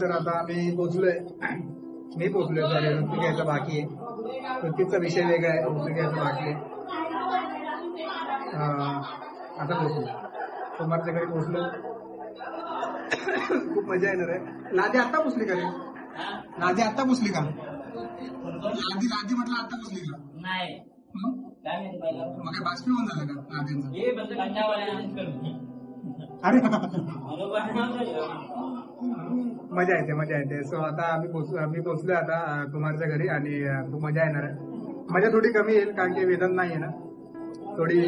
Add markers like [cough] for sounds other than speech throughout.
तर आता आम्ही पोचलोय मी पोचलोय सॉरी ऋतिकेचा बाकी आहे. ऋतिकचा विषय वेगळा आहे ऋतिकेचा बाकी आहे. आता पोचलो कुमारच्या घरी पोचलो खूप मजा येणार आहे. लादी आता पोचली का रे? लादी आता पोचली का? लादी लादी म्हटलं आता पोचली का? नाही? काय मग काय बाष्पीभवन झालं का लादींचं अरे मजा येते मजा येते. सो आता आम्ही पोच आम्ही पोचलो आता कुमारच्या घरी आणि खूप मजा येणार आहे. मजा थोडी कमी येईल कारण की वेदन नाही आहे ना. थोडी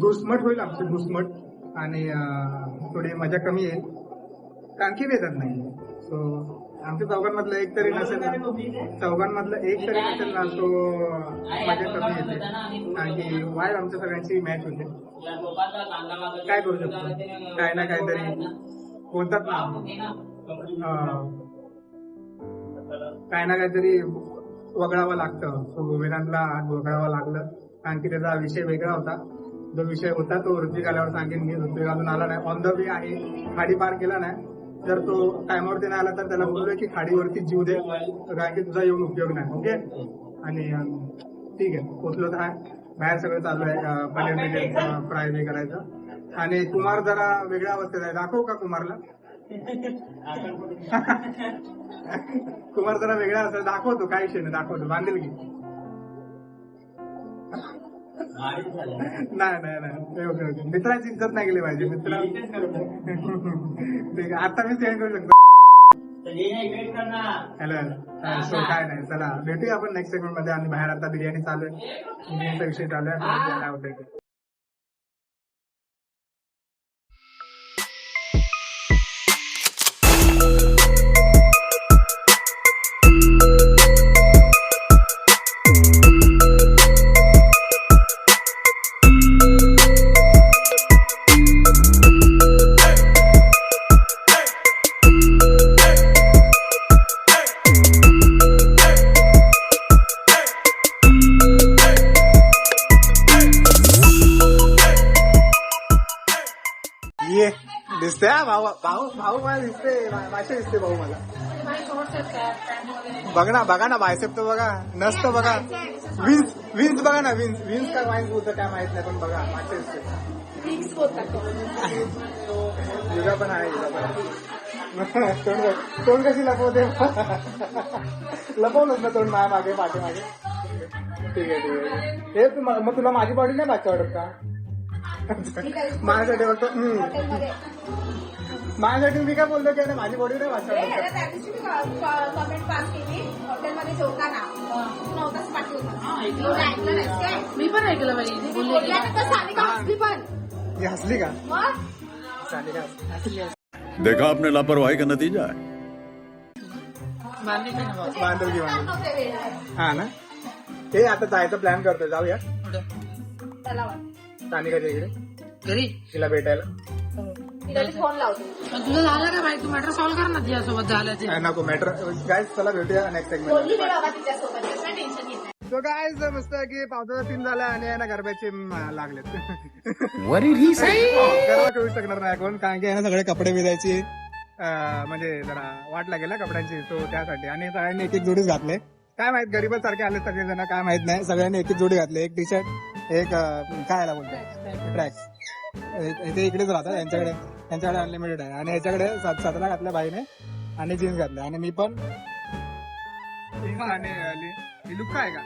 घुसमट होईल आमची घुसमट आणि थोडी मजा कमी येईल कारण की वेदन नाही सो आमच्या चौघांमधलं एक तरी नसेल ना. चौघांमधलं एक तरी नसेल ना तो मजा कमी येते. कारण की वाईट आमच्या सगळ्यांची मॅच होते. काय करू शकतो? काय ना काहीतरी बोलतात ना काय ना काहीतरी वगळावं लागतं. सो आज वगळावं लागलं. कारण की त्याचा विषय वेगळा होता. जो विषय होता तो ऋत्विक आल्यावर सांगेन मी. ऋत्विक अजून आला नाही. ऑन द वे आहे. खाडी पार केला नाही. जर तो टायमावरती नाही आला तर त्याला बोलूया की खाडीवरती जीव दे. कारण की तुझा येऊन उपयोग नाही. ओके आणि ठीक आहे. पोचलो तर आहे बाहेर सगळं चालू आहे. पनीर फ्राय बी करायचं. आणि कुमार जरा वेगळ्या अवस्थेत आहे. दाखवू का कुमारला? कुमार जरा वेगळा असं दाखवतो काय विषय नाही दाखवतो बांधेल की. नाही नाही नाही ओके ओके. मित्राची इज्जत नाही केली पाहिजे मित्र. ठीक आहे आता मी सेंड करू शकतो. हॅलो सो काय नाही चला भेटूया आपण नेक्स्ट सेगमेंटमध्ये. आणि बाहेर आता बिर्याणी चालू आहे. विषय चालू आहे. दिसते भाऊ मला. बघ ना बघा ना बायसेप तर बघा. नसतं बघा. विन्स विन्स बघा ना विन्स विन्स का वाईन्स बोलतं काय माहीत नाही पण बघा दिसते युगा पण आहे युगा पण तोंड कशी लपवते? लपवलंच ना तोंड माझ्या मागे पाठीमागे ठीक आहे ठीक आहे. हे तू- मग तुला माझी बॉडी नाही बाकी वाटत का? माझ्यासाठी फक्त. माझ्यासाठी मी काय बोलतो की नाही, माझी बॉडी नाही ह्याला त्या दिवशी मी कमेंट पास केली. हॉटेलमध्ये जेवताना. तू नव्हताच पाठवला एवढं ऐकलं नाहीस काय? मी पण ऐकलं सानिका हसली पण? हसली का? हसली? देखा आपने लापरवाही का नतीजा है। मान्य नाही बाबा? बांधव की बांधव नव्हते वेळ हा ना? हे आता जायचं प्लॅन करतोय. जाऊया. सानिकाच्या इकडे. घरी? तिला भेटायला. तिला मी फोन लावते. पण तुझं झालं का बाई? तू मॅटर सॉल्व्ह कर ना तिच्यासोबत झालं ते. काय नको मॅटर गाईज चला भेटूया नेक्स्ट बोलली मी सेगमेंट बाबा तिच्यासोबत. त्याचं काही टेन्शन घेत नाही. सो गाईज मस्त की पावसाचा सीन झाला आणि गरब्याचे लागलेत. गरबा शकणार नाही कोण कारण की सगळे कपडे विजायची म्हणजे जरा वाट लागेल ना कपड्यांची तो त्यासाठी. आणि सगळ्यांनी एक एक जोडीच घातले. काय माहीत गरीब सारखे आले सगळेजण काय माहीत नाही. सगळ्यांनी एक एक जोडी घातले. एक टी शर्ट एक काय याला बोलतो ट्रॅक ते इकडेच राहतात. यांच्याकडे यांच्याकडे अनलिमिटेड आहे. आणि याच्याकडे सात सातला घातल्या बाईने आणि जीन्स घातले आणि मी पण लुक काय का?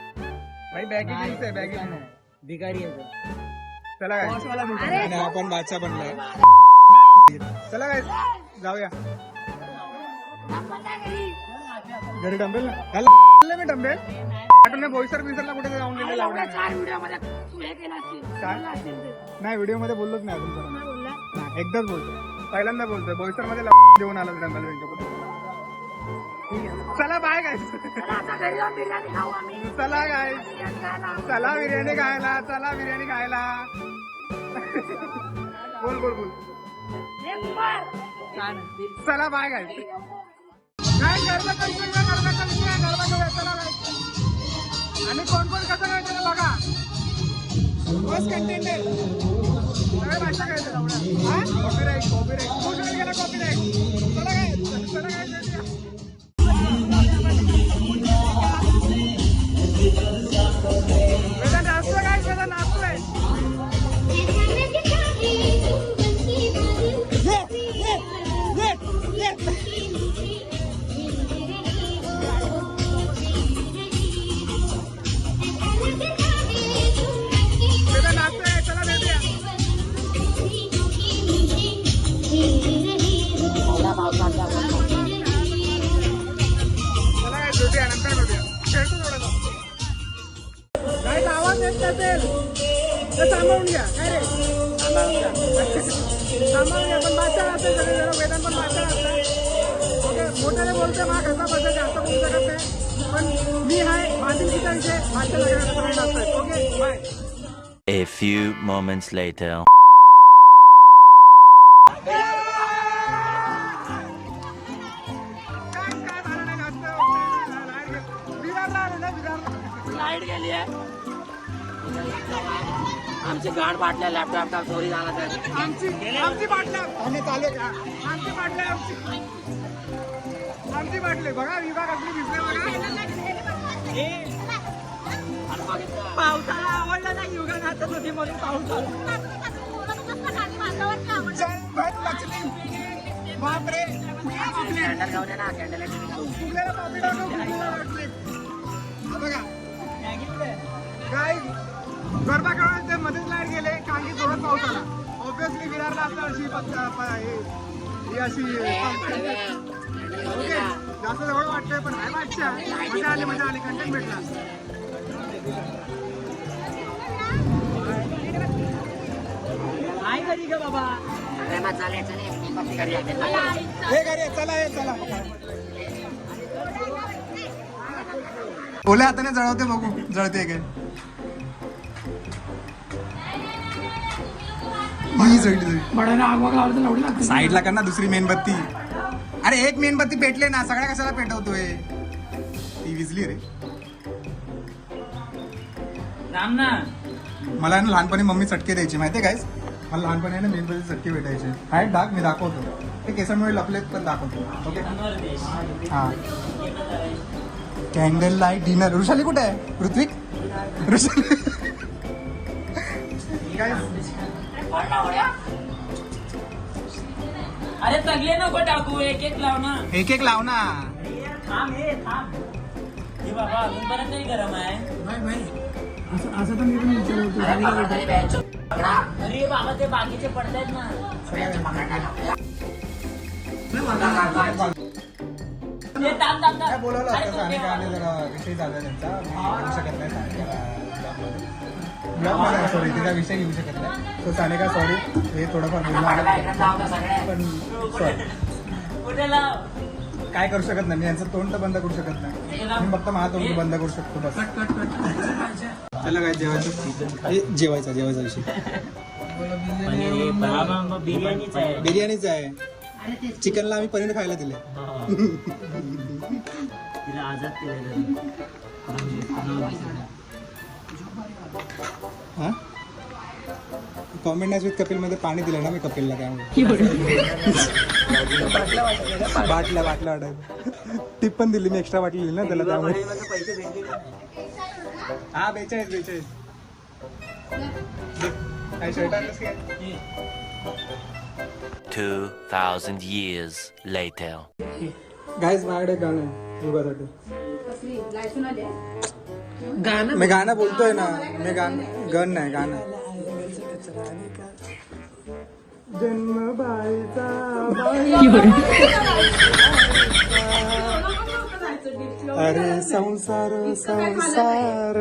भाई बॅगी जीन्स आहे बॅगी भिकारी चला काय आणि आपण बादशाह बनलाय चला काय जाऊया. घरी डंबेल ना? मी डंबेल. आठवण नाही बोईसर बिसरला कुठे जाऊन काय? नाही व्हिडिओमध्ये बोललोच नाही अजून. नाही, एकदाच बोलतो पहिल्यांदा बोलतोय. बोईसरमध्ये घेऊन आलो चला बाय काय चला काय चला बिर्याणी खायला. चला बिर्याणी खायला. बोल बोल बोल. चला बाय काय काय गरबा करूया गरबा करूया गरबा करूया चला. आणि कोण कोण कसं काय त्याला बघा. बस कंटेंटेड सगळ्या भाषा काय त्याला कॉपीराईट कॉपीराईट कोण गेला कॉपीराईट चला काय? चला काय Yeah. Moments later. काय काय झालं नाही जास्त लाइट गेली. विरारला आलो ना विरारला लाइट गेली आहे आमची गाड बाटल्या लॅपटॉप चोरी झाला तर आमची आमची बाटल्या आम्ही चालू का आमची बाटल्या आमची आमची बाटले बघा विभाग आपली दिसले बघा पावसाळा आवडला नाही युगा नाचत होती म्हणून पाऊस आला. बापरे. कुठल्या बाटल्या? कॅन्डल घेऊन ना कॅन्डल बघा. काय गरबा मध्येच लाइट गेले कारण की जोरात पाऊस आला. ऑब्विसली विरारला आपल्या अशी ही अशी ओके जास्त जवळ वाटतंय पण नाही वाटच्या मजा आली मजा आली. कंटेंट भेटला. काय करी ग बाबा. अरे मग चालेल चालेल पप्पी घरी येते. हे घरी आहे, चला हे चला. ओल्या हाताने जळवते बघू जळते काय. ही जळली जळली. बडाने आग वाग लावलं तर एवढी लागते. साईडला कर ना दुसरी मेणबत्ती. अरे एक मेणबत्ती पेटले ना सगळ्या कशाला पेटवतोय? ती विजली रे. राम ना मला ना लहानपणी मम्मी चटके द्यायची माहितीये काय मला लहानपणी आहे ना मेणबत्ती चटके भेटायचे. आहेत डाग मी दाखवतो. ते केसांमुळे लपलेत पण दाखवतो. ओके हा. कॅन्डल लाइट डिनर ऋषाली कुठे आहे? ऋत्विक? ऋषाली. अरे सगळे नको टाकू एक एक लाव ना एक एक लाव ना थांब हे थांब. हे बाबा अजूनपर्यंत तरी गरम आहे. असं तर मी पण विचारतो अरे बाबा ते बाकीचे पडतायत ना. काय बोलवलं अरे होतं तो सानिका आणि जरा विषय झाला त्यांचा. मी घेऊ शकत नाही सानिकाला. ब्लॉगमध्ये सॉरी तिचा विषय घेऊ शकत नाही. सो सानिका सॉरी हे थोडंफार पण सॉरी काय करू शकत नाही. मी यांचं तोंड तर बंद करू शकत नाही. मी फक्त माझा तोंड बंद करू शकतो बस. चला काय जेवायचं? जेवायचा जेवायचा विषय. बिर्याणीच आहे. बिर्याणीच आहे. चिकनला आम्ही पनीर खायला दिले हा. [laughs] कॉमेंट नाही कपिलमध्ये पाणी दिलं ना मी कपिलला त्यामुळे. बाटल्या बाटल्या वाटायला टीप पण दिली मी एक्स्ट्रा बाटली दिली ना त्याला त्यामुळे. हा बेचाळीस बेचाळीस. काय शर्ट आणलंस काय 2,000 years later. गायस माझ्याकडे गाणं आहे युगासाठी गाणं? मी गाणं बोलतोय ना मी गाणं गण नाही गाणं. जन्म बाईचा अरे संसार संसार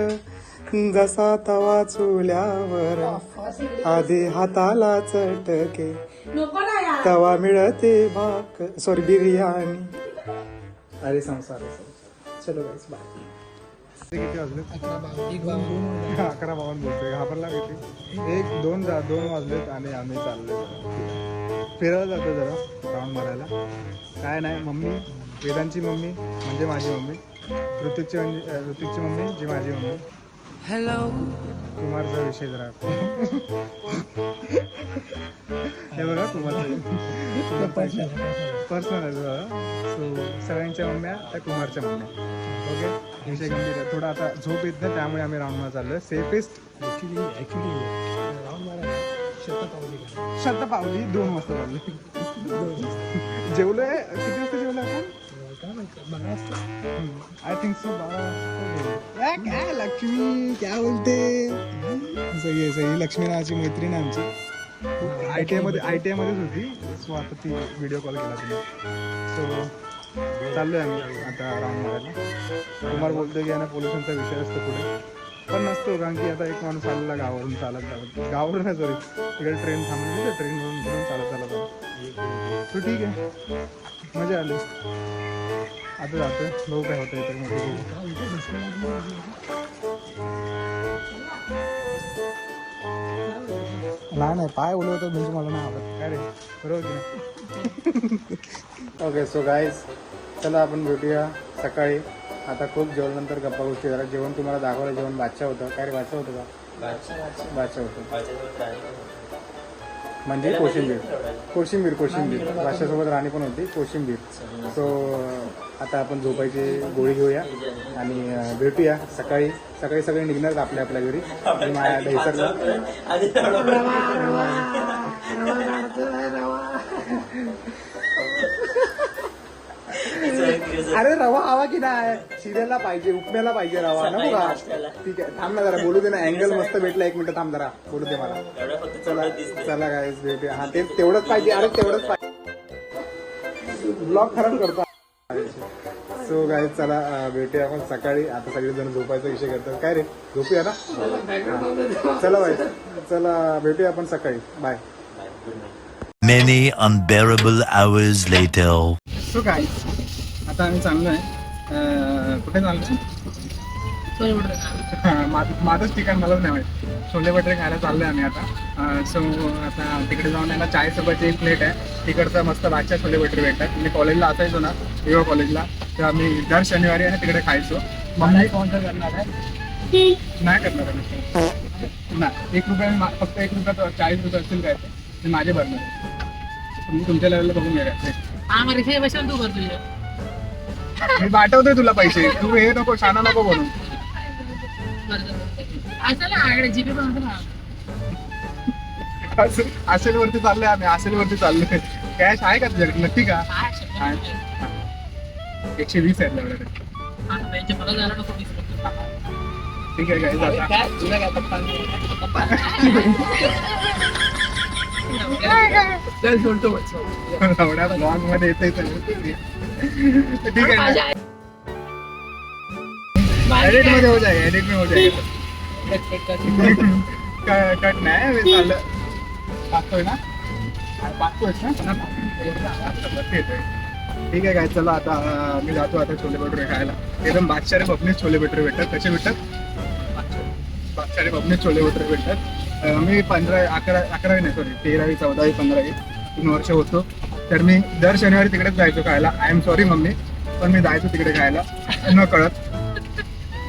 जसा तवा चुल्यावर आधी हाताला चटके तवा मिळते भाक सॉरी बिर्याणी. अरे संसार चलो गाईस बाय किती वाजले अकरा बावन्न बोलतोय. घाबरला किती एक दोन जा दोन वाजलेत आणि आम्ही चाललोय. जरा. फिरायला जातो जरा राऊंड मारायला. काय नाही मम्मी? वेदांची मम्मी म्हणजे माझी मम्मी ऋतिकची म्हणजे ऋतिकची मम्मी जी माझी मम्मी. हॅलो कुमारचा विषय जरा. हे बघा कुमारचा पर्सनल आहे सो सगळ्यांच्या मम्म्या त्या कुमारच्या मम्म्या. ओके विषय गंभीर आहे. थोडा आता झोप येत नाही त्यामुळे आम्ही राऊंड मारा चाललोय. सेफेस्ट ऍक्च्युली राऊंड मारा शतपावली. दोन वाजता चालले किती वाजता. जेवलो आपण आय थिंक सो काय लक्ष्मी काय बोलते? सगळी सगळी लक्ष्मी नावाची मैत्रीण आहे आमची. आय टी आयमध्ये आय टी आयमध्येच होती. सो आता ती व्हिडिओ कॉल केला तुम्ही. सो चाललोय आम्ही आता राऊंड मारायला. कुमार बोलतोय की यांना पोलिसांचा विषय असतो पुढे. पण नसतो कारण की आता एक माणूस आलेला गावावरून चालत चालत गावावरून नाही सॉरी तिकडे ट्रेन थांबली. ट्रेनवरून घेऊन चालत चालत तो ठीक आहे. मजा आली. आता जातोय बघू काय होतं इथे. मध्ये नाही नाही पाय होतात म्हणजे मला नाही आवडत. काय रे? बरोबर ओके सो गाईज चला आपण भेटूया सकाळी. आता खूप जेवणानंतर गप्पा गोष्टी झाल्या. जेवण तुम्हाला दाखवलं जेवण बादशाह होतं. काय रे बादशाह होतं का? बादशाह होतं. म्हणजे कोशिंबीर. कोशिंबीर कोशिंबीर. बादशासोबत राणी पण होती कोशिंबीर. सो आता आपण झोपायची गोळी घेऊया आणि भेटूया सकाळी. सकाळी सगळे निघणार आपल्या आपल्या घरी. आणि माझ्या [laughs] अरे रवा हवा की नाही? सिरियलला पाहिजे उपम्याला पाहिजे रवा नको का? ठीक आहे थांब ना जरा बोलू दे ना. अँगल मस्त भेटला एक मिनिट थांब जरा. बोलू दे मला. चला चला काय भेटूया. हा ते तेवढंच पाहिजे. अरे तेवढंच पाहिजे ब्लॉग खराब करतो. सो गाय चला भेटूया आपण सकाळी. आता सगळेजण झोपायचा विषय करतात. काय रे? झोपूया ना. चला बाय चला भेटूया आपण सकाळी. Bye Many unbearable hours later. So काय आता आम्ही चाललो आहे कुठे चाललो माझंच ठिकाण मलाच नाही माहीत. छोले भटरे खायला चाललोय आम्ही आता. सो आता तिकडे जाऊन याला चायसोबतची एक प्लेट आहे. तिकडचा मस्त बादशा छोले भटरे भेटतात. मी कॉलेजला असायचो ना युवा कॉलेजला तर आम्ही दर शनिवारी आहे तिकडे खायचो. मलाही कोणतं करणार आहे. नाही करणार आहे. नाही एक रुपया फक्त एक रुपया चाळीस रुपये असतील काय ते. माझे भरणार तुम्ही तुमच्या लेवलला बघून घ्या. काय ते. तू भरतो मी पाठवतोय तुला पैसे. तू हे नको शाना नको बनू ना असेल वरती चाललोय आम्ही असेल वरती चाललोय. कॅश आहे का तुझ्याकडे? नक्की का? आहे. एकशे वीस वीस रुपये. ठीक आहे काय सोडतो ब्लॉगमध्ये येते ठीक आहे. एडिटमध्ये हो जाए एडिट में हो जाएगा कट, कट, नाही मी पाहतोय ना? ठीक आहे काय चला आता मी जातो आता छोले भटुरे खायला. एकदम बादशारे बपनेच छोले भटुरे भेटतात कसे भेटतात? बादशारे बपनेच छोले भटुरे भेटतात. मी पंधरा अकरा अकरावी नाही सॉरी तेरावी चौदावी पंधरावी तीन वर्ष होतो. तर मी दर शनिवारी तिकडेच जायचो खायला. आय एम सॉरी मम्मी पण मी जायचो तिकडे खायला. न कळत.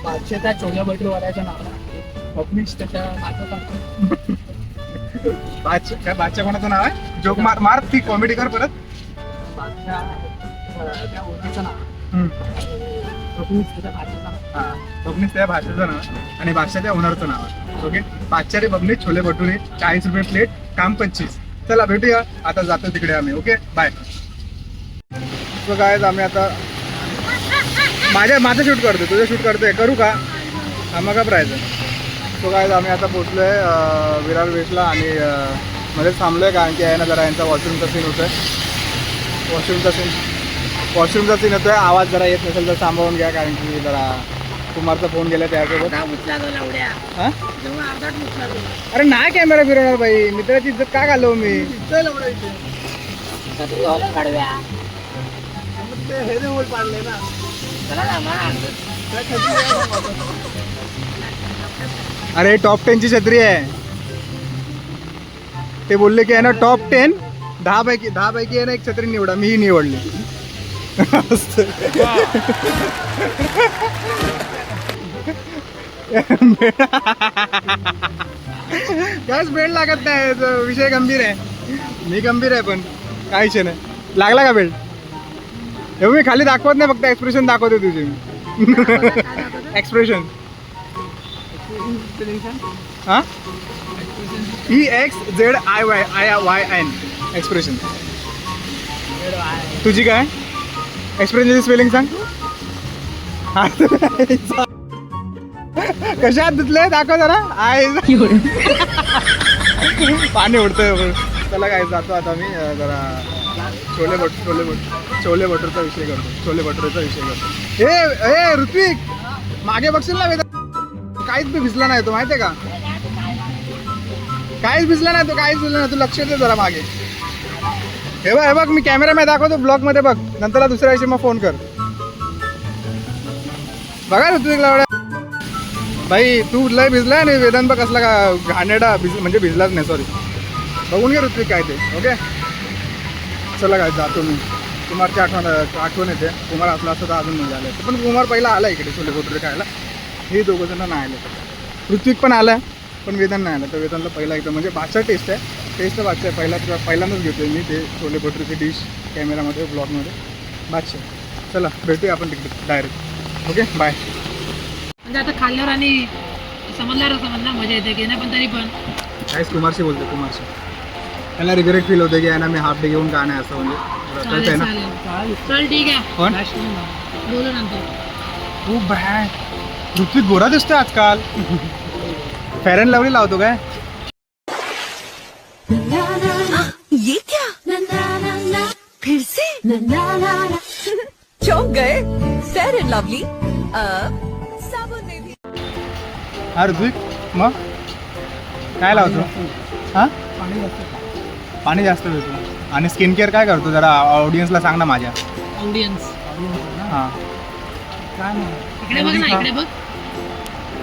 बादशाहचा छोल्या भटूरवाल्याचं नाव आहे. पप्पीच त्याच्या. बादशाह काय बादशाह कोणाचं नाव आहे? जोक मार मार ती कॉमेडी कर परत. बादशाह, अं, त्या ओळखीचं नाव. हा बबनीस त्या भाषेचं नाव आणि बादशाच्या ओनरचं नाव. आहे ओके बादशारे बबनीस छोले भटुरे चाळीस रुपये प्लेट काम पंचवीस. चला भेटूया. आता जातो तिकडे आम्ही ओके? बाय काय आम्ही आता माझ्या माझं शूट करतो तुझं शूट करतोय. करू का? हा मग का राहायचं सो काय आम्ही आता पोचलोय आहे विरार वेशला आणि मध्ये थांबलो थांबलोय कारण की आहे ना जरा यांचा वॉशरूमचा सीन होतोय. वॉशरूमचा सीन वॉशरूमचा सीन होतोय. आवाज जरा येत नसेल तर सांभाळून घ्या कारण की जरा कुमारचा फोन गेला त्यासोबत. हा. अरे नाही कॅमेरा फिरवणार बाई. मित्राची इज्जत का घालव मी. अरे टॉप टेनची छत्री आहे. ते बोलले की आहे ना टॉप टेन दहा पैकी दहा पैकी आहे ना एक छत्री निवडा. मीही निवडली. [laughs] काहीच बेल्ट लागत नाही विषय गंभीर आहे. मी गंभीर आहे पण काय विषय नाही. लागला का बेल्ट? एवढं मी खाली दाखवत नाही फक्त एक्सप्रेशन दाखवते तुझे मी. एक्सप्रेशन हा? E X Z I Y I Y N expression तुझी काय? एक्सप्रेशनची स्पेलिंग सांग. हा, कशात धुतले दाखव जरा. आय पाणी उडतंय चला काय जातो आता मी. जरा छोले भट छोले भट छोले भटूरचा विषय करतो. छोले भटुरेचा विषय करतो. हे ए ऋत्विक! मागे बघशील ना वेदा काहीच भिजला नाही तो माहितीये का? काहीच भिजला नाही तो काहीच भिजला नाही. तू लक्ष दे जरा मागे. हे बघ हे बघ मी कॅमेरामध्ये दाखवतो ब्लॉगमध्ये बघ. नंतर दुसऱ्या दिवशी मग फोन कर. बघा ऋत्विक लावड्या भाई तू लय भिजला आणि वेदांत बघ कसला का घाणेडा भिज म्हणजे भिजलाच नाही सॉरी बघून घे ऋत्विक काय ते ओके चला काय जातो मी. कुमारची आठवण आठवण येते. कुमार असला असं तर अजून मजा आलं पण कुमार पहिला आला इकडे छोले भटुरे खायला. हे दोघं जण नाही आले. ऋत्विक पण आला पण वेदन नाही आलं. तर वेदनला पहिला एकदम म्हणजे बादशाह टेस्ट आहे. टेस्ट तर आहे. पहिला पहिल्यांदाच घेतोय मी ते छोले भटुरेची डिश कॅमेरामध्ये ब्लॉगमध्ये बादशाह चला भेटूया आपण तिकडे डायरेक्ट ओके बाय म्हणजे आता खाल्ल्यावर आणि समजल्यावर समजणार मजा येते की नाही पण तरी पण. काहीच कुमारशी बोलतो कुमारशी. त्याला रिग्रेट फील होते की यांना मी हाफ डे घेऊन का नाही असं म्हणजे. चालेल कळतंय ना? चालेल. चल ठीक आहे. पण बोलू नंतर. खूप ब्रँड ऋत्विक गोरा दिसतोय आजकाल. फेअर अँड लवली लावतो काय? ये क्या? फिर से? [laughs] चौंक गए। फेयर एंड लवली ऋत्विक मग? काय लावतो? हा? पाणी जास्त पितो आणि स्किन केअर काय करतो? जरा ऑडियन्सला सांग ना माझ्या. ऑडियन्स हां. इकडे बघ ना इकडे बघ.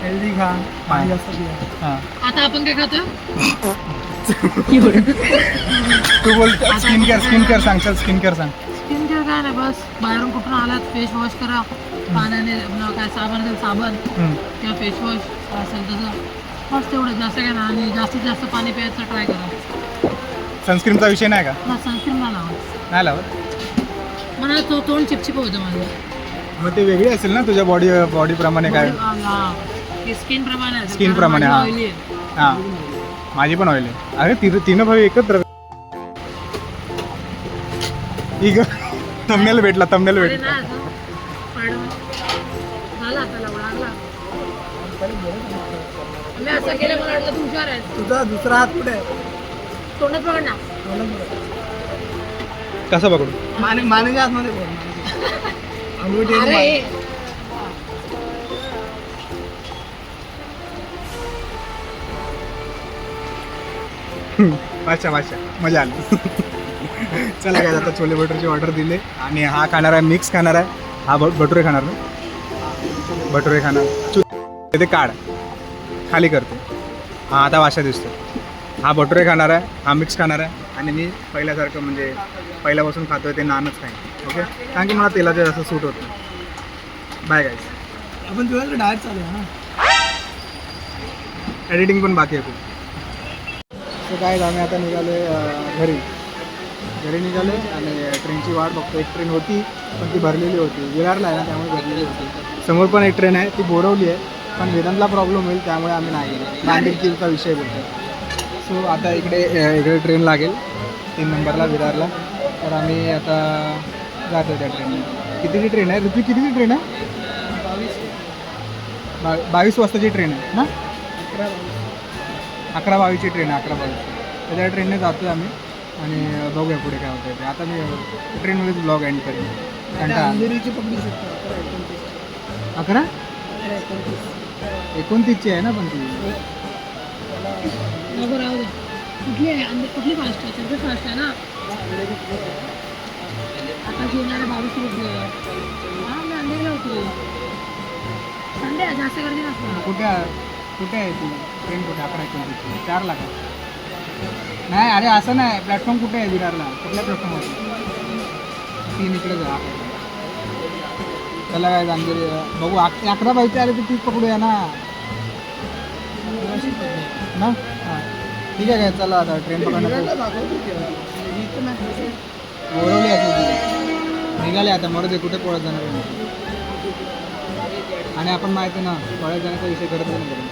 हेल्दी खा. पाणी जास्त पिया. हां. आता आपण काय खातो तू बोल स्किन केअर स्किन केअर सांग चल स्किन केअर सांग. स्किन केअर काय नाही बस. बाहेरून कुठून आलात फेस वॉश करा. पाण्याने काय साबण साबण. किंवा फेस वॉश असेल तसं. बस तेवढं जास्त काय नाही आणि जास्तीत जास्त पाणी प्यायचं ट्राय करा. सनस्क्रीनचा विषय नाही का? मला सनस्क्रीन मला लावा नाही लावत? मला तो तोंड चिपचिप होतं माझं. मग ते वेगळी असेल ना तुझ्या बॉडी बॉडीप्रमाणे काय? स्किन प्रमाणे असेल, Skin कारण प्रमाणे, माझी हा. oily आहे. हां. माझी पण ऑइल आहे. अरे ती तिनं भाऊ एकत्र इग तमनेल भेटला तमनेल अरे भेटला. नाही असं. मी असं केलं मला वाटलं तुमच्यावर आहे तुझा दुसरा हात कुठे आहे? तोंडात पकड ना. कसं पकडू? माने मानेच्या आतमध्ये बोल अंगुठी आणि अरे. मान. अच्छा अच्छा मजा आली. चला काय आता छोले भटुरेची ऑर्डर दिले. आणि हा खाणार आहे मिक्स खाणार आहे. हा भ- भटुरे खाणार ना? भटुरे खाणार. चु- ते काढ. खाली करतो. हा आता वाशा दिसतो हा भटुरे खाणार आहे हा मिक्स खाणार आहे आणि मी पहिल्यासारखं म्हणजे पहिल्यापासून खातोय ते नानच खाईन ओके? कारण की मला तेलाचं जास्त सूट होत नाही. बाय गाईज आपण तुझ्याकडे डायट चालू आहे ना? एडिटिंग पण बाकी आहे खूप. सो काय आम्ही आता निघालो घरी. घरी निघालो आणि ट्रेनची वाट बघतो एक ट्रेन होती पण ती भरलेली होती. विरारला आहे ना त्यामुळे भरलेली होती. समोर पण एक ट्रेन आहे ती बोरवली आहे. पण वेदांतला प्रॉब्लेम होईल त्यामुळे आम्ही नाही गेलो. नांदेड विषय बोलतो सो आता इकडे इकडे ट्रेन लागेल तीन नंबरला विरारला. तर आम्ही आता जातो त्या ट्रेनने कितीची ट्रेन आहे? ऋतू कितीची ट्रेन आहे? बा बावीस वाजताची ट्रेन आहे ना? अकरा बावीसची ट्रेन आहे अकरा बावीस. तर त्या ट्रेनने जातो आम्ही आणि बघूया पुढे काय होतं ते. आता मी ट्रेनमध्येच ब्लॉग एंड करेन. अकरा एकोणतीसची आहे ना पण ती. नको राहू दे. कुठली आहे? अंदर कुठली फास्ट आहे? सगळी फास्ट आहे ना? आता येणारे बावीस रुपये हा मी अंधेरीला होतो. संडे आहे, जास्त गर्दी नसणार. कुठे कुठे आहे ती? ट्रेन कुठे? अकरा एकोणतीसची. चारला का नाही अरे असं नाही. प्लॅटफॉर्म कुठे आहे विरारला? कुठल्या प्लॅटफॉर्मवर तीन इकडे जा. त्याला काय अंधेरी बघू अक- अकरा बावीसची आले तर तीच पकडूया ना. ना? हां. ठीक आहे काय चला आता ट्रेन पकडणं दाखवतो तेव्हा. इथं नाही. बोरवली आहे ती. निघाले आता मरू दे कुठे पळत जाणार आहे? आणि आपण माहिती आहे ना पळत जाण्याचा विषय करत नाही करून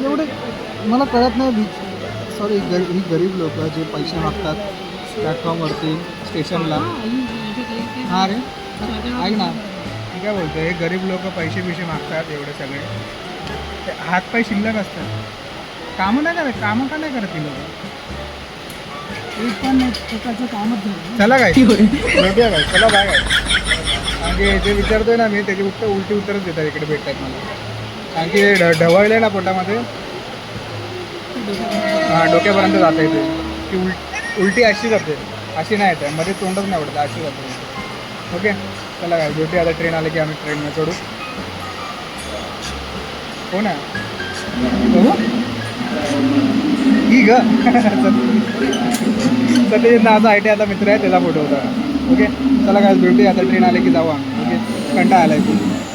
एवढे मला कळत नाही बीच सॉरी गर ही गरीब लोक जे पैसे मागतात प्लॅटफॉर्मवरती स्टेशनला हा, हां रे. ऐक ना. मी काय बोलतो हे गरीब लोक पैसे बिशे मागतात एवढे सगळे. ते हातपाय शिल्लक असतात. कामं नाही करत कामं का नाही करत ती लोक? एक पण नाही, स्वतःचं कामच झालं. चला काय भेटूया काय चला बाय काय कारण की जे विचारतोय ना मी त्याची उत्तर उलटी उत्तरच देतात इकडे भेटतात मला. कारण की ढ ढवळले ना पोटामध्ये. हां डोक्यापर्यंत जाता येते ती उल उलटी अशी जाते. अशी नाही येते मध्ये तोंडच नाही आवडतं अशी जाते. ओके? चला काय ड्युटी आता ट्रेन आली की आम्ही ट्रेनने चढू. हो ना? बघू. ही ग. सत्यजित नावाचा आय टी आता मित्र आहे त्याचा फोटो होता. ओके. चला काय भेटूया. आता ट्रेन आले की जाऊ आम्ही ओके. कंटाळा आला आहे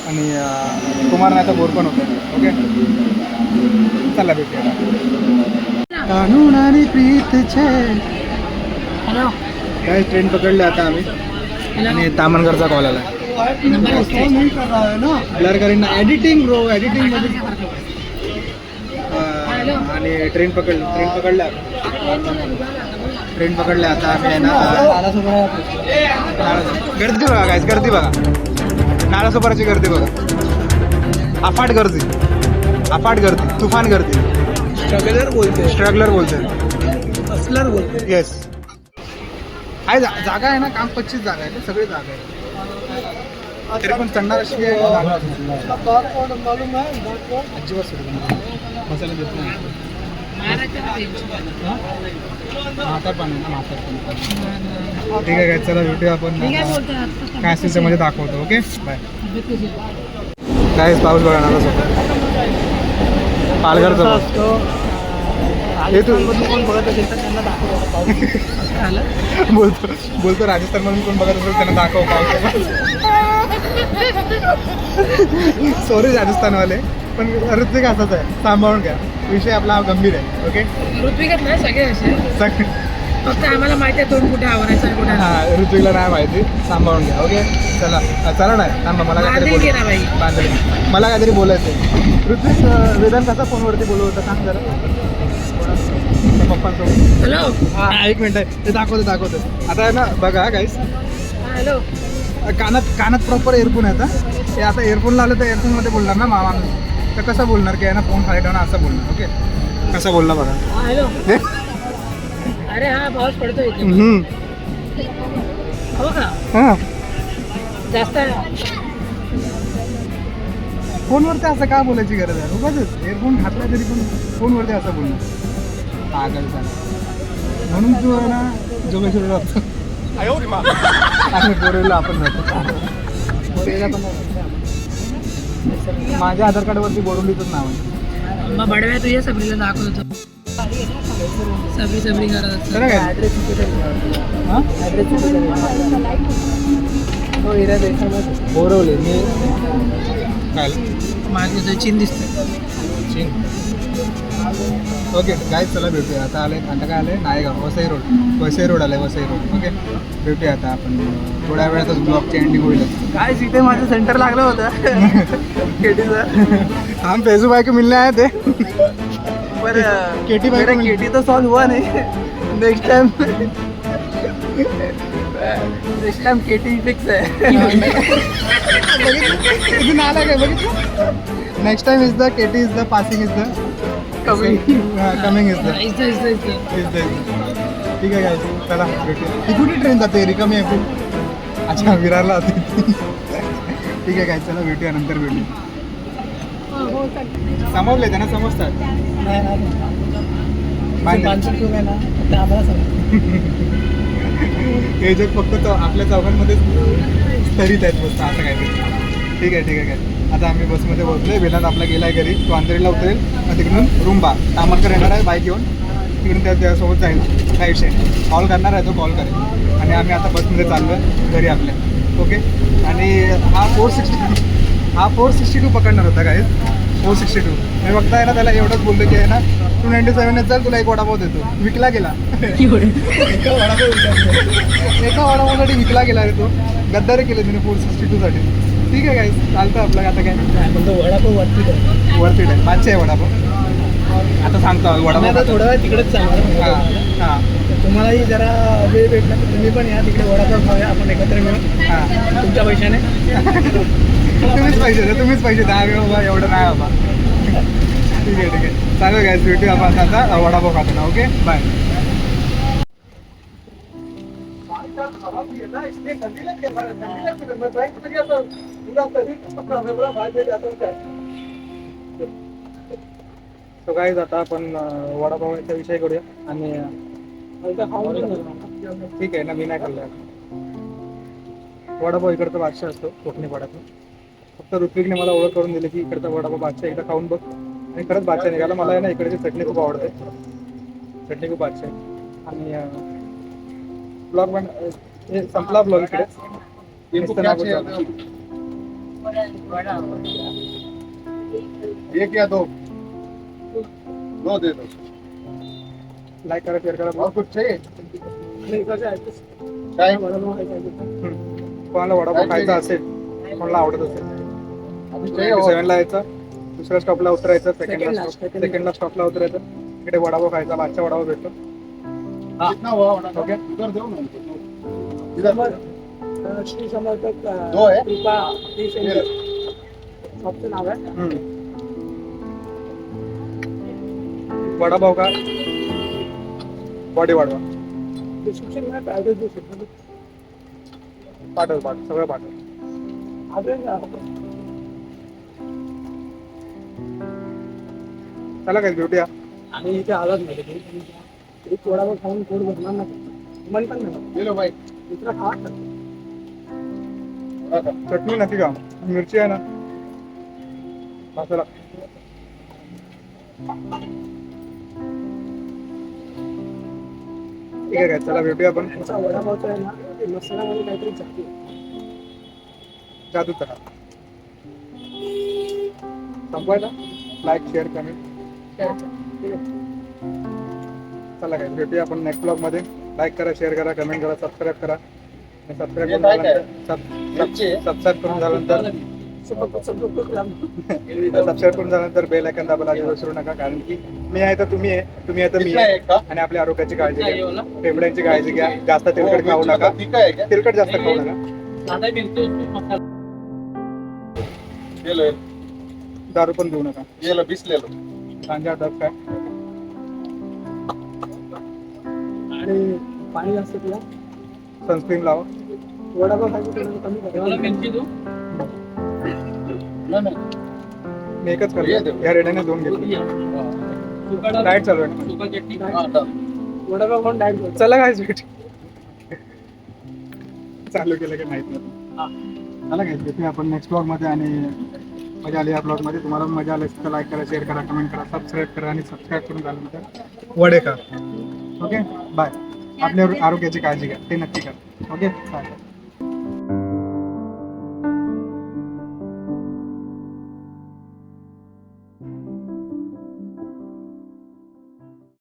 आणि कुमार नाही तर बोर पण होतं ओके. चला भेटूया. कानून आणि प्रीत छे. हॅलो. काय ट्रेन पकडले आता आम्ही. आणि तामणगरचा कॉल आला ब्लर करीन ना? एडिटिंग ब्रो एडिटिंगमध्ये आणि ट्रेन पकडली ट्रेन पकडल्या ट्रेन पकडल्या आता आम्ही आहे ना गर्दी बघा काय गर्दी बघा. नालासोपाराची गर्दी बघा. अफाट गर्दी. अफाट गर्दी. तुफान गर्दी. स्ट्रगलर बोलते स्ट्रगलर बोलते असलर बोलते येस आहे जागा आहे ना काम पच्चीस जागा आहे सगळी जागा आहे. तरी पण चढणार अशी. अजिबात सोडत बसायला देत नाही. ठीक आहे काय चला भेटूया आपण. काय असेल त्यामध्ये दाखवतो ओके बाय? काय पाऊस बघा ना सोबत पालघरचा हे तू कोण बघत असेल तर त्यांना दाखव. [laughs] बोलतो बोलतो राजस्थान मधून कोण बघत असेल त्यांना दाखव पाऊस सॉरी [laughs] राजस्थानवाले. पण ऋत्विक असाच आहे. सांभाळून घ्या. विषय आपला गंभीर आहे. ओके ऋत्विकच नाही सगळे असे. फक्त आम्हाला माहिती आहे तोंड कुठे आवरायचं आणि कुठे हा ऋत्विकला नाही माहिती. सांभाळून घ्या. ओके चला. अ, चला नाही थांबा मला काहीतरी बांधील बाई. मला काहीतरी बोलायचं आहे ऋत्विक अ, वेदांत कसा फोनवरती बोलू होता? सांग जरा. पप्पांसोबत. हॅलो. हा एक मिनिट. आहे ते दाखवतो दाखवतो. आता आहे ना बघा गाईस हॅलो. कानात कानात प्रॉपर एअरफोन आहे आता हे आता एअरफोन लावलं तर एअरफोनमध्ये बोलणार ना मामा? तर कसं बोलणार की आहे ना फोन खाली ठेवणार असं बोलणार ओके कसं बोलणार बघा. हॅलो. अरे हा पाऊस पडतोय इथे. हम्म. हो का? हां. जास्त फोनवरती असं का बोलायची गरज आहे? उगाच एअरफोन घातला तरी पण फोनवरती असं बोलणार. पागल झाला. म्हणून तू आहे ना जोगेश्वरीला जातो आणि बोरेला आपण जातो. बोरेला पण नाही. माझ्या आधार कार्डवरती बोरवलीचंच नाव आहे. मग बडव्या तुझ्या सबरीला दाखवत. होतो सबरी सबरी करत असतो. खरं काय? ॲड्रेस हां? हो एरिया देशामध्ये. बोरवले मी काय तो चीन दिसतोय. ओके काय चला भेटूया. आता आले आता काय आले? नायगाव वसई रोड. वसई रोड आले वसई रोड. ओके भेटूया आता आपण. थोड्या वेळातच ब्लॉगची एंडिंग होईल. काय तिथे माझं सेंटर लागलं होतं. केटीचं हम पेजू भाई को मिलने आए थे. पर केटी मिल- केटी तो सॉल्व हुआ नहीं. Next time next time KT fix है. [laughs] बघितलं? Next time is the KT is the passing is the Coming. Coming is is the ठीक आहे काय चला भेटूया. ती कुठे ट्रेन जाते रिकामी आहे खूप. अच्छा विरारला होती ठीक आहे काय चला भेटूया नंतर भेटूया. समजले त्यांना समजतात. क्यों हे जग फक्त तो आपल्या चौघांमध्ये स्तरित आहेत बसतं असं काहीतरी ठीक आहे ठीक आहे काय आता आम्ही बसमध्ये बसलोय. वेदांत आपला गेलाय घरी. तो अंधेरीला उतरेल. मग तिकडून रुंबा तामणकर येणार आहे बाईक घेऊन. तिकडून त्या त्यासोबत जाईल. राईट साईड कॉल करणार आहे तो कॉल करेल. आणि आम्ही आता बसमध्ये चाललो आहे घरी आपल्या. ओके आणि हा फोर सिक्स्टी हा फोर सिक्स्टी टू पकडणार होता काय फोर सिक्स्टी टू मी फक्त आहे ना त्याला एवढंच बोललो की आहे ना टू नाईन्टी सेवन चल तुला एक वडापाव देतो. विकला गेला. एका वडापाव. एका वडापावसाठी विकला गेला रे तो. गद्दारी केले तिने फोर सिक्स्टी टू साठी. ठीक आहे काय चालतं आपलं आता काय. म्हणतो वडापाव वरती कर. वरती आहे पाचशे आहे वडापाव. आता सांगतो आम्ही वडापाव आता थोडा वेळ तिकडेच चालणार हां हां. तुम्हालाही जरा वेळ भेटला तर तुम्ही पण या तिकडे वडापाव खाऊया आपण एकत्र मिळून. हा. तुमच्या पैशाने. तुम्हीच पैसे द्या तुम्हीच पैसे द्या. अरे बाबा एवढं नाही बाबा. ठीक आहे ठीक आहे. चालेल काय भेटूया आपण आता. वडापाव खाताना ओके बाय तो काय आता आपण वडापावच्या विषय करूया आणि ठीक आहे ना मी नाही खाल्लं. वडापाव इकडचा बादशाह असतो कोकणी पाड्यातून फक्त ऋत्विकने मला ओळख करून दिली की इकडचा वडापाव बादशाह एकदा खाऊन बघ. आणि खरंच बादशाह निघाला. मला आहे ना इकडची चटणी खूप आवडते. चटणी खूप बादशाह आहे. आणि ब्लॉग पण हे संपला ब्लॉग इकडे. एक या दो दो दे दो लाईक करा शेअर करा. और कुछ चाहिए? हम्म. कोणाला वडापाव खायचा असेल कोणाला आवडत असेल. सेव्हनला यायचं दुसऱ्या स्टॉपला उतरायचं सेकंडला. सेकंडला स्टॉपला उतरायचं. इकडे वडापाव खायचा बादशा वडापाव भेटतो. ओके श्री समर्थ दो है? कृपा नाव का? बॉडी वाढवा डिस्क्रिप्शनमध्ये ॲड्रेस देऊ शकतो पाठव पाठव सगळं पाठव ॲड्रेस चला काय भेटूया. आणि इथे आलाच नाही. एक वडापाव खाऊन पोट भरणार नाही. मन पण नाही. ले लो भाई दुसरा खा। चटणी नक्की का मिरची आहे ना. मसाला. ठीक आहे काय चला भेटूया आपण. त्याचा वडापावचा आहे ना ते मसाल्यामध्ये काहीतरी जाते. जादू चला. संपवायला? लाईक शेअर कमेंट चला काय भेटूया आपण नेक्स्ट ब्लॉगमध्ये. लाईक करा शेअर करा कमेंट करा सबस्क्राईब करा. आणि सबस्क्राईब हे करून? झाल्यानंतर? सबस्क्राईब [laughs] करून झाल्यानंतर सबस्क्राईब करून झाल्यानंतर बेल आयकन दाबायला अजिबात विसरू नका कारण की मी आहे तर तुम्ही आहे तुम्ही आहे तर मी आहे. है एक का? आणि आपल्या आरोग्याची काळजी घ्या. फेफड्यांची काळजी घ्या. जास्त तेलकट खाऊ नका. है तेलकट जास्त खाऊ नका. दारू पण घेऊ नका. ये लो बीस ले लो गांजा डब काय? आणि पाणी जास्त तुला? सनस्क्रीन लावा. वडापाव खायचं कमी करा. नहीं नहीं मी एकच करतो. या रेड्याने दोन घेतले. डाएट चालू आहे. हाँ वडापाव खाऊन डायट करतो. चला काय भेट. चालू केलं की माहीत नाही. चला काय भेटूया आपण नेक्स्ट ब्लॉगमध्ये आणि मजा आली या ब्लॉगमध्ये. तुम्हाला मजा आली तर लाईक करा शेअर करा कमेंट करा सबस्क्राईब करा आणि सबस्क्राईब करून झाल्यानंतर वडे का ओके बाय आपल्या आरोग्याची काळजी घ्या. ते नक्की करा. Okay bye